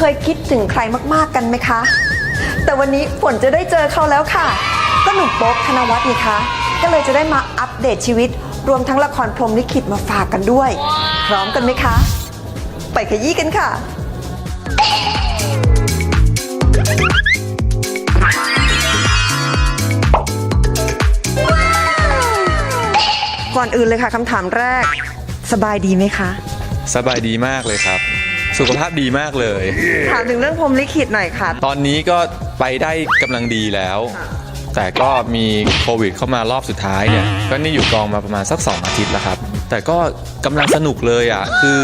คยคิดถึงใครมากๆกันไหมคะ แต่วันนี้ฝนจะได้เจอเขาแล้วค่ะ ก็หนุ่มโป๊บธนวัฒน์นี่คะ ก็เลยจะได้มาอัปเดตชีวิต รวมทั้งละครพรหมลิขิตมาฝากกันด้วย พร้อมกันไหมคะ ไปขยี้กันค่ะก่อนอื่นเลยค่ะคำถามแรก สบายดีไหมคะ สบายดีมากเลยครับ สุขภาพดีมากเลย ถามถึงเรื่องพรหมลิขิตหน่อยค่ะ ตอนนี้ก็ไปได้กำลังดีแล้ว แต่ก็มีโควิดเข้ามารอบสุดท้ายเนี่ย ก็นี่อยู่กองมาประมาณสัก 2 อาทิตย์แล้วครับ แต่ก็กำลังสนุกเลยอะ คือ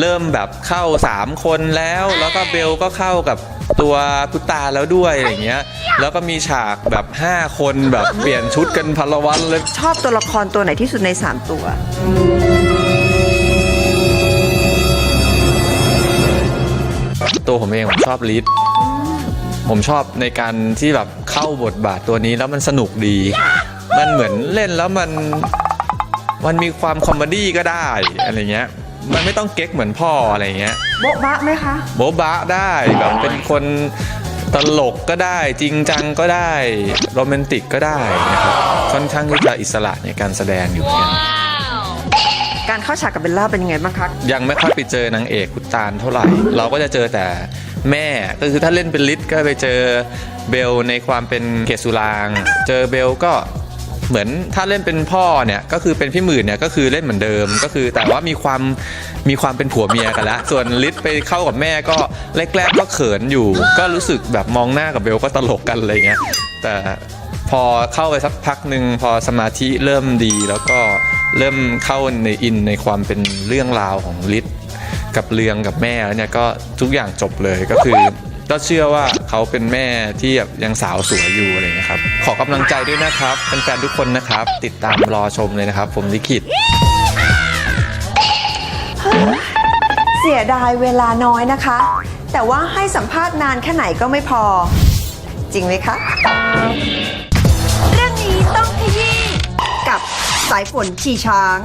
เริ่มแบบเข้า 3 คนแล้ว แล้วก็เบลก็เข้ากับตัวพุตตาแล้วด้วยอะไรเงี้ย แล้วก็มีฉากแบบ 5 คนแบบเปลี่ยนชุดกันพลวันเลย ชอบตัวละครตัวไหนที่สุดใน 3 ตัว ตัวผมเองผมชอบลิศผมชอบในการที่แบบเข้าบทบาทตัวนี้แล้วมันสนุกดี มันเหมือนเล่นแล้วมันมันมีความคอมเมดี้ก็ได้อะไรเงี้ย มันไม่ต้องเก๊กเหมือนพ่ออะไรเงี้ย โบ๊ะบะไหมคะโบ๊ะบะได้แบบเป็นคนตลกก็ได้จริงจังก็ได้โรแมนติกก็ได้นะครับค่อนข้างที่จะอิสระในการแสดงอยู่เหมือนกัน การเข้าฉากกับเบลล่าเป็นยังไงบ้างคะ ยังไม่ค่อยไปเจอนางเอกพุตตานเท่าไหร่ เราก็จะเจอแต่แม่ก็คือถ้าเล่นเป็นลิศก็ไปเจอเบลในความเป็นเกศสุราง เจอเบลก็เหมือนถ้าเล่นเป็นพ่อเนี่ยก็คือเป็นพี่หมื่นเนี่ยก็คือเล่นเหมือนเดิมก็คือแต่ว่ามีความมีความเป็นผัวเมียกันละส่วนลิศไปเข้ากับแม่ก็แรกๆก็เขินอยู่ ก็รู้สึกแบบมองหน้ากับเบลก็ตลกกันอะไรเงี้ยแต่พอเข้าไปสักพักหนึ่งพอสมาธิเริ่มดีแล้วก็ เริ่มเข้าในอินในความเป็นเรื่องราวของลิศกับเรืองกับแม่แล้วเนี่ยก็ทุกอย่างจบเลยก็คือ ก็เชื่อว่าเขาเป็นแม่ที่แบบยังสาวสวยอยู่อะไรเงี้ยครับขอกำลังใจด้วยนะครับแฟนๆทุกคนนะครับ ติดตามรอชมเลยนะครับ ผมลิขิต เสียดายเวลาน้อยนะคะ แต่ว่าให้สัมภาษณ์นานแค่ไหนก็ไม่พอ จริงไหมคะายฝนขี่ช้าง